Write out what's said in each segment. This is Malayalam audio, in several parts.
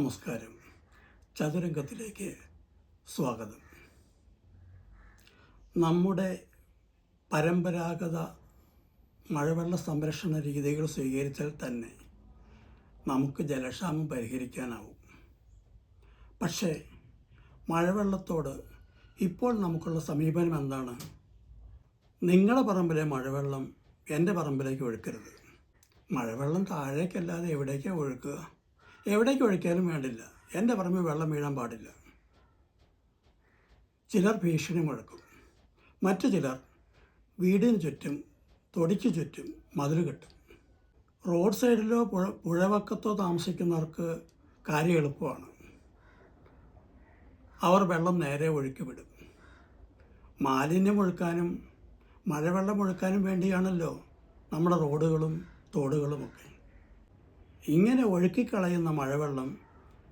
നമസ്കാരം. ചതുരംഗത്തിലേക്ക് സ്വാഗതം. നമ്മുടെ പരമ്പരാഗത മഴവെള്ള സംരക്ഷണ രീതികൾ സ്വീകരിച്ചാൽ തന്നെ നമുക്ക് ജലക്ഷാമം പരിഹരിക്കാനാവും. പക്ഷേ മഴവെള്ളത്തോട് ഇപ്പോൾ നമുക്കുള്ള സമീപനം എന്താണ്? നിങ്ങളുടെ പറമ്പിലെ മഴവെള്ളം എന്റെ പറമ്പിലേക്ക് ഒഴുക്കരുത്. മഴവെള്ളം താഴേക്കല്ലാതെ എവിടേക്കാണ് ഒഴുക്കുക? എവിടേക്ക് ഒഴിക്കാനും വേണ്ടില്ല. എന്റെ പറമ്പിൽ വെള്ളം വീഴാൻ പാടില്ല. ചിലർ ഭീഷണി മുഴക്കും. മറ്റു ചിലർ വീടിന് ചുറ്റും തൊടിക്ക് ചുറ്റും മതിൽ കെട്ടും. റോഡ് സൈഡിലോ പുഴ പുഴവക്കത്തോ താമസിക്കുന്നവർക്ക് കാര്യം എളുപ്പമാണ്. അവർ വെള്ളം നേരെ ഒഴുക്കി വിടും. മാലിന്യം ഒഴുക്കാനും മഴവെള്ളം ഒഴുക്കാനും വേണ്ടിയാണല്ലോ നമ്മുടെ റോഡുകളും തോടുകളുമൊക്കെ. ഇങ്ങനെ ഒഴുക്കിക്കളയുന്ന മഴവെള്ളം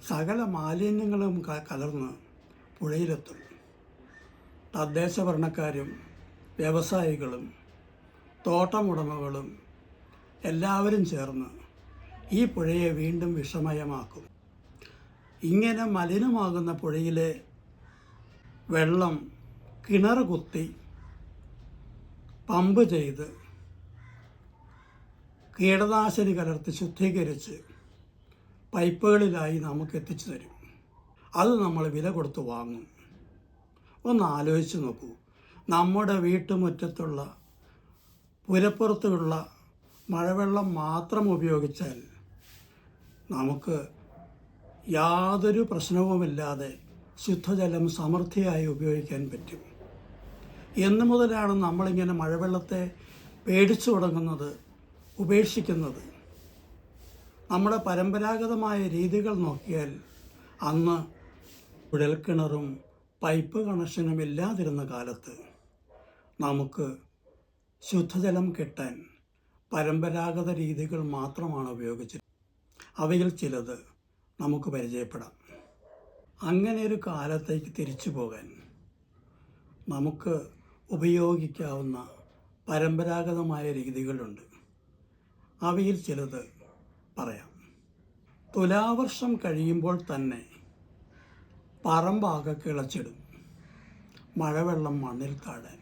സകല മാലിന്യങ്ങളും കലർന്ന് പുഴയിലെത്തും. തദ്ദേശ ഭരണക്കാരും വ്യവസായികളും തോട്ടമുടമകളും എല്ലാവരും ചേർന്ന് ഈ പുഴയെ വീണ്ടും വിഷമയമാക്കും. ഇങ്ങനെ മലിനമാകുന്ന പുഴയിലെ വെള്ളം കിണർ കുത്തി പമ്പ് ചെയ്ത് കീടനാശിനി കലർത്തി ശുദ്ധീകരിച്ച് പൈപ്പുകളിലായി നമുക്ക് എത്തിച്ചു തരും. അത് നമ്മൾ വില കൊടുത്ത് വാങ്ങും. ഒന്ന് ആലോചിച്ച് നോക്കൂ. നമ്മുടെ വീട്ടുമുറ്റത്തുള്ള പുരപ്പുറത്തുള്ള മഴവെള്ളം മാത്രം ഉപയോഗിച്ചാൽ നമുക്ക് യാതൊരു പ്രശ്നവുമില്ലാതെ ശുദ്ധജലം സമൃദ്ധിയായി ഉപയോഗിക്കാൻ പറ്റും. എന്നു മുതലാണ് നമ്മളിങ്ങനെ മഴവെള്ളത്തെ പേടിച്ചു തുടങ്ങുന്നത്. ഉപേക്ഷിക്കുന്നത്. നമ്മുടെ പരമ്പരാഗതമായ രീതികൾ നോക്കിയാൽ അന്ന് കുഴൽക്കിണറും പൈപ്പ് കണക്ഷനും ഇല്ലാതിരുന്ന കാലത്ത് നമുക്ക് ശുദ്ധജലം കിട്ടാൻ പരമ്പരാഗത രീതികൾ മാത്രമാണ് ഉപയോഗിച്ചത്. അവയിൽ ചിലത് നമുക്ക് പരിചയപ്പെടാം. അങ്ങനെ ഒരു കാലത്തേക്ക് തിരിച്ചു പോകാൻ നമുക്ക് ഉപയോഗിക്കാവുന്ന പരമ്പരാഗതമായ രീതികളുണ്ട്. അവയിൽ ചിലത് പറയാം. തുലാവർഷം കഴിയുമ്പോൾ തന്നെ പറമ്പാകെ കിളച്ചിടും. മഴവെള്ളം മണ്ണിൽ താഴാൻ.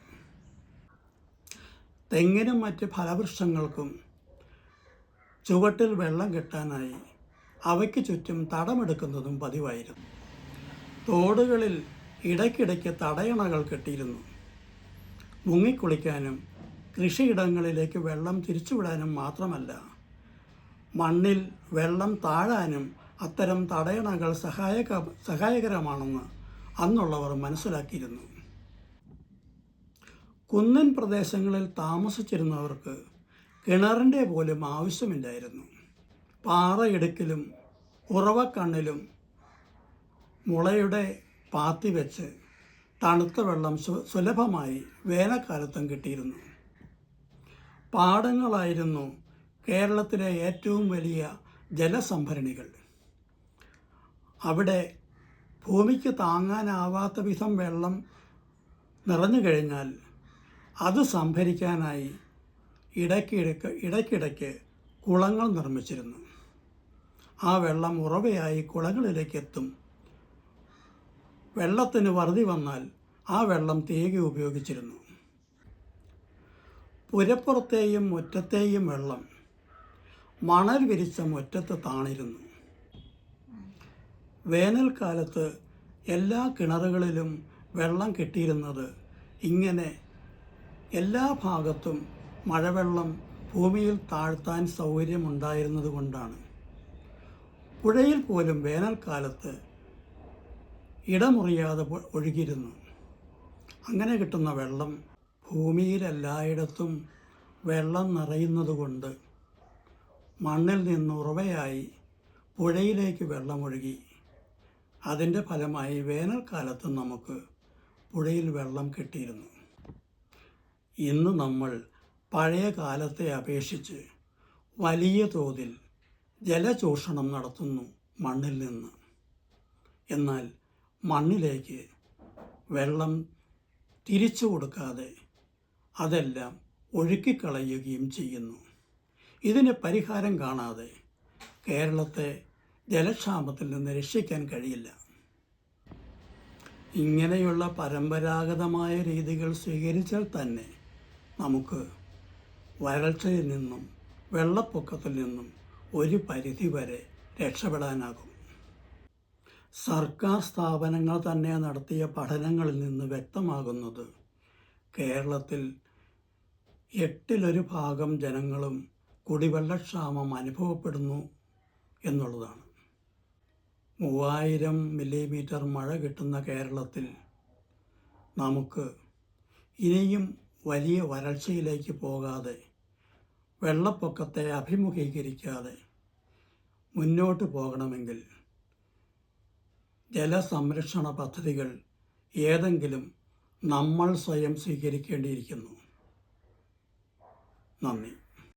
തെങ്ങിനും മറ്റ് ഫലവൃക്ഷങ്ങൾക്കും ചുവട്ടിൽ വെള്ളം കിട്ടാനായി അവയ്ക്ക് ചുറ്റും തടമെടുക്കുന്നതും പതിവായിരുന്നു. തോടുകളിൽ ഇടയ്ക്കിടയ്ക്ക് തടയണകൾ കെട്ടിയിരുന്നു. മുങ്ങിക്കുളിക്കാനും കൃഷിയിടങ്ങളിലേക്ക് വെള്ളം തിരിച്ചുവിടാനും മാത്രമല്ല മണ്ണിൽ വെള്ളം താഴാനും അത്തരം തടയണകൾ സഹായക സഹായകരമാണെന്ന് അന്നുള്ളവർ മനസ്സിലാക്കിയിരുന്നു. കുന്നൻ പ്രദേശങ്ങളിൽ താമസിച്ചിരുന്നവർക്ക് കിണറിന്റെ പോലും ആവശ്യമില്ലായിരുന്നു. പാറയിടുക്കിലും ഉറവക്കണ്ണിലും മുളയുടെ പാത്തി വെച്ച് തണുത്ത വെള്ളം സുലഭമായി വേനൽക്കാലത്തും കിട്ടിയിരുന്നു. പാടങ്ങളായിരുന്നു കേരളത്തിലെ ഏറ്റവും വലിയ ജലസംഭരണികൾ. അവിടെ ഭൂമിക്ക് താങ്ങാനാവാത്ത വിധം വെള്ളം നിറഞ്ഞു കഴിഞ്ഞാൽ അത് സംഭരിക്കാനായി ഇടയ്ക്കിടയ്ക്ക് ഇടയ്ക്കിടയ്ക്ക് കുളങ്ങൾ നിർമ്മിച്ചിരുന്നു. ആ വെള്ളം ഉറവയായി കുളങ്ങളിലേക്ക് എത്തും വെള്ളത്തിന് വറുതി വന്നാൽ ആ വെള്ളം തേകി ഉപയോഗിച്ചിരുന്നു. പുരപ്പുറത്തെയും മുറ്റത്തെയും വെള്ളം മണൽ വിരിച്ച മുറ്റത്ത് താണിരുന്നു. വേനൽക്കാലത്ത് എല്ലാ കിണറുകളിലും വെള്ളം കിട്ടിയിരുന്നത് ഇങ്ങനെ എല്ലാ ഭാഗത്തും മഴവെള്ളം ഭൂമിയിൽ താഴ്ത്താൻ സൗകര്യമുണ്ടായിരുന്നത് കൊണ്ടാണ്. പുഴയിൽ പോലും വേനൽക്കാലത്ത് ഇടമുറിയാതെ ഒഴുകിയിരുന്നു. അങ്ങനെ കിട്ടുന്ന വെള്ളം ഭൂമിയിൽ എല്ലായിടത്തും വെള്ളം നിറയുന്നതുകൊണ്ട് മണ്ണിൽ നിന്ന് ഉറവയായി പുഴയിലേക്ക് വെള്ളമൊഴുകി. അതിന്റെ ഫലമായി വേനൽക്കാലത്ത് നമുക്ക് പുഴയിൽ വെള്ളം കിട്ടിയിരുന്നു. ഇന്ന് നമ്മൾ പഴയ കാലത്തെ അപേക്ഷിച്ച് വലിയ തോതിൽ ജലചൂഷണം നടത്തുന്നു മണ്ണിൽ നിന്ന്. എന്നാൽ മണ്ണിലേക്ക് വെള്ളം തിരിച്ചു കൊടുക്കാതെ അതെല്ലാം ഒഴുക്കിക്കളയുകയും ചെയ്യുന്നു. ഇതിന് പരിഹാരം കാണാതെ കേരളത്തെ ജലക്ഷാമത്തിൽ നിന്ന് രക്ഷിക്കാൻ കഴിയില്ല. ഇങ്ങനെയുള്ള പരമ്പരാഗതമായ രീതികൾ സ്വീകരിച്ചാൽ തന്നെ നമുക്ക് വരൾച്ചയിൽ നിന്നും വെള്ളപ്പൊക്കത്തിൽ നിന്നും ഒരു പരിധി വരെ രക്ഷപ്പെടാനാകും. സർക്കാർ സ്ഥാപനങ്ങൾ തന്നെ നടത്തിയ പഠനങ്ങളിൽ നിന്ന് വ്യക്തമാകുന്നത് കേരളത്തിൽ എട്ടിലൊരു ഭാഗം ജനങ്ങളും കുടിവെള്ളക്ഷാമം അനുഭവപ്പെടുന്നു എന്നുള്ളതാണ്. മൂവായിരം മില്ലിമീറ്റർ മഴ കിട്ടുന്ന കേരളത്തിൽ നമുക്ക് ഇനിയും വലിയ വരൾച്ചയിലേക്ക് പോകാതെ വെള്ളപ്പൊക്കത്തെ അഭിമുഖീകരിക്കാതെ മുന്നോട്ട് പോകണമെങ്കിൽ ജലസംരക്ഷണ പദ്ധതികൾ ഏതെങ്കിലും നമ്മൾ സ്വയം സ്വീകരിക്കേണ്ടിയിരിക്കുന്നു. നന്ദി.